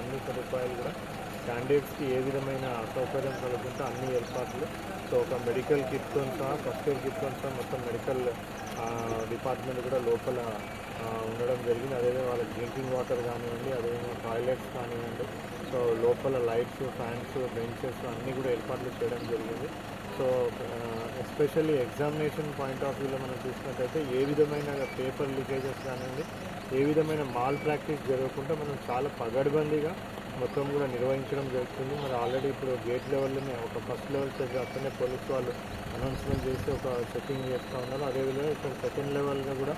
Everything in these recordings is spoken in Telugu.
అన్ని సదుపాయాలు కూడా. క్యాండిడేట్స్కి ఏ విధమైన సౌకర్యం కలగకుండా అన్ని ఏర్పాట్లు. సో ఒక మెడికల్ కిట్తో సహా ఫస్ట్ ఎయిడ్ కిట్తో సహా మొత్తం మెడికల్ డిపార్ట్మెంట్ కూడా లోపల ఉండడం జరిగింది. అదేవిధంగా వాళ్ళకి డ్రింకింగ్ వాటర్ కానివ్వండి అదేవిధంగా టాయిలెట్స్ కానివ్వండి. సో లోపల లైట్స్ ఫ్యాన్స్ బెంచెస్ అన్నీ కూడా ఏర్పాట్లు చేయడం జరిగింది. So especially examination point of వ్యూలో మనం చూసినట్టయితే ఏ విధమైన పేపర్ లీకేజెస్ కానివ్వండి ఏ విధమైన మాల్ ప్రాక్టీస్ జరగకుండా మనం చాలా పగడ్బందీగా మొత్తం కూడా నిర్వహించడం జరుగుతుంది. మరి ఆల్రెడీ ఇప్పుడు గేట్ లెవెల్లోనే ఒక ఫస్ట్ లెవెల్ చెక్ అక్కడనే పోలీస్ వాళ్ళు అనౌన్స్మెంట్ చేసి ఒక చెకింగ్ చేస్తూ ఉన్నారు. అదేవిధంగా ఇక్కడ సెకండ్ లెవెల్గా కూడా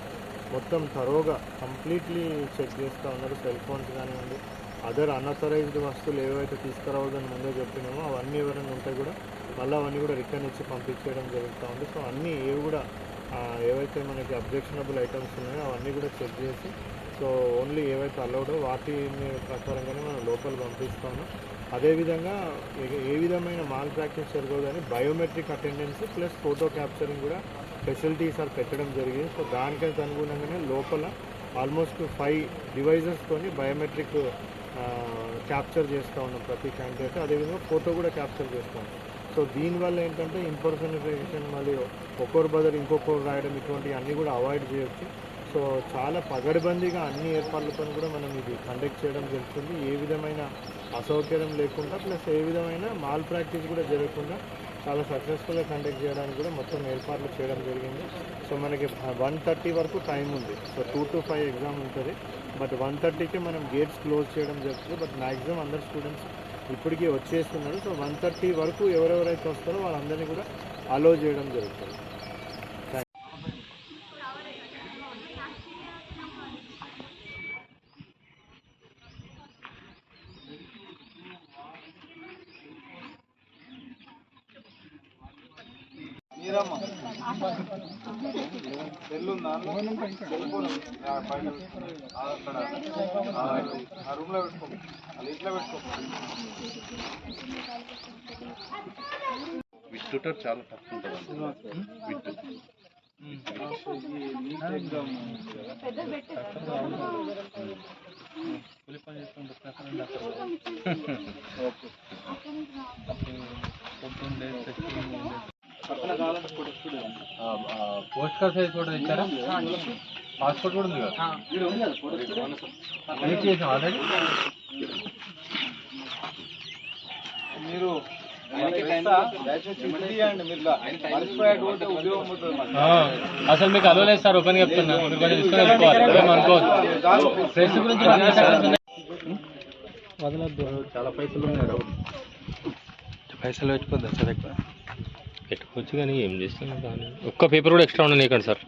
మొత్తం తరోగా కంప్లీట్లీ చెక్ చేస్తూ ఉన్నారు. సెల్ ఫోన్స్ కానివ్వండి అదర్ అన్అథరైజ్డ్ వస్తువులు ఏవైతే తీసుకురావద్దని ముందే చెప్పినామో అవన్నీ ఎవరైనా ఉంటే కూడా మళ్ళీ అవన్నీ కూడా రిటర్న్ ఇచ్చి పంపించేయడం జరుగుతూ ఉంది. సో అన్నీ ఏవి కూడా ఏవైతే మనకి అబ్జెక్షనబుల్ ఐటమ్స్ ఉన్నాయో అవన్నీ కూడా చెక్ చేసి సో ఓన్లీ ఏవైతే అలౌడో వాటి ప్రకారంగానే మనం లోపల పంపిస్తాము. అదేవిధంగా ఏ- విధమైన మాల్ ప్రాక్టీస్ జరగదని biometric attendance plus photo capturing కూడా ఫెసిలిటీస్ అది పెట్టడం జరిగింది. సో దానికైతే అనుగుణంగానే లోపల ఆల్మోస్ట్ ఫైవ్ డివైజెస్తోని బయోమెట్రిక్ క్యాప్చర్ చేస్తూ ఉన్నాం ప్రతి క్యాండిడేట్ అదేవిధంగా ఫోటో కూడా క్యాప్చర్ చేస్తాం సో దీనివల్ల ఏంటంటే ఇంపర్సనిఫికేషన్ మళ్ళీ ఒక్కొరు బదులు ఇంకొకరు రాయడం ఇటువంటివి అన్నీ కూడా అవాయిడ్ చేయొచ్చు. సో చాలా పగడబందీగా అన్ని ఏర్పాట్లతో కూడా మనం ఇది కండక్ట్ చేయడం జరుగుతుంది. ఏ విధమైన అసౌకర్యం లేకుండా ప్లస్ ఏ విధమైన మాల్ ప్రాక్టీస్ కూడా జరగకుండా చాలా సక్సెస్ఫుల్గా కండక్ట్ చేయడానికి కూడా మొత్తం ఏర్పాట్లు చేయడం జరిగింది. సో మనకి వన్ థర్టీ వరకు టైం ఉంది. So two to five exam ఉంటుంది. బట్ వన్ థర్టీకి మనం గేట్స్ క్లోజ్ చేయడం జరుగుతుంది. బట్ మ్యాక్సిమం అందరు స్టూడెంట్స్ ఇప్పటికీ వచ్చేస్తున్నారు. సో వన్ థర్టీ వరకు ఎవరెవరైతే వస్తారో వాళ్ళందరినీ కూడా అలో చేయడం జరుగుతుంది. మీరమ్మా. సెల్లుందా సెల్ ఫోన్ ఆ, పైన ఆ, అక్కడ. ఆ, ఆ రూమ్లో పెట్టుకో. వాళ్ళ ఇంట్లో పెట్టుకో. విట్టుటర్ చాలా తక్కువ ఉంటుంది విట్టు పోస్ట్ కార్డ్ సైజ్ ఫోటో ఇచ్చారా? పాస్పోర్ట్ కూడా ఉంది కదా? చేసాం ఆల్రెడీ? మీరు మాకు. అసలు మీకు అలవలేదు సార్ ఓపెన్ చెప్తున్నా. మీరు కొంచెం తీసుకొని వెళ్ళిపోవాలి. ఏం అనుకోవద్దు. ప్రెస్ గురించి. వదలొద్దు. చాలా పైసలు ఉన్నాయి పైసలు పెట్టుకోద్దా సార్ ఎక్కువ? పెట్టుకోవచ్చు కానీ ఏం చేస్తున్నాం దాన్ని? ఒక్క పేపర్ కూడా ఎక్స్ట్రా ఉండని సార్.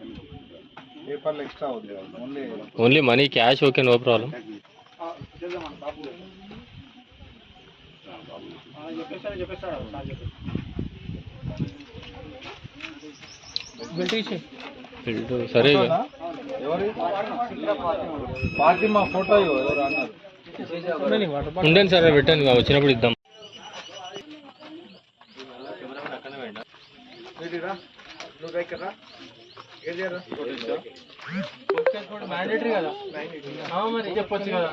పేపర్లు ఎక్స్ట్రా అవుతుంది only only money cash okay no problem సరే ఫోటో ఉండండి సార్ పెట్టండి వచ్చినప్పుడు ఇద్దాం. మీరిరా నువ్వు దగ్గర రా. ఏం చేయరా మ్యాండేటరీ కదా? ఆ, మరి చెప్పొచ్చు కదా?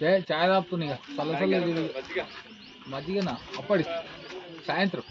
చాయ్ చల్ల చల్ల మజ్జిగనా? అప్పటి సాయంత్రం.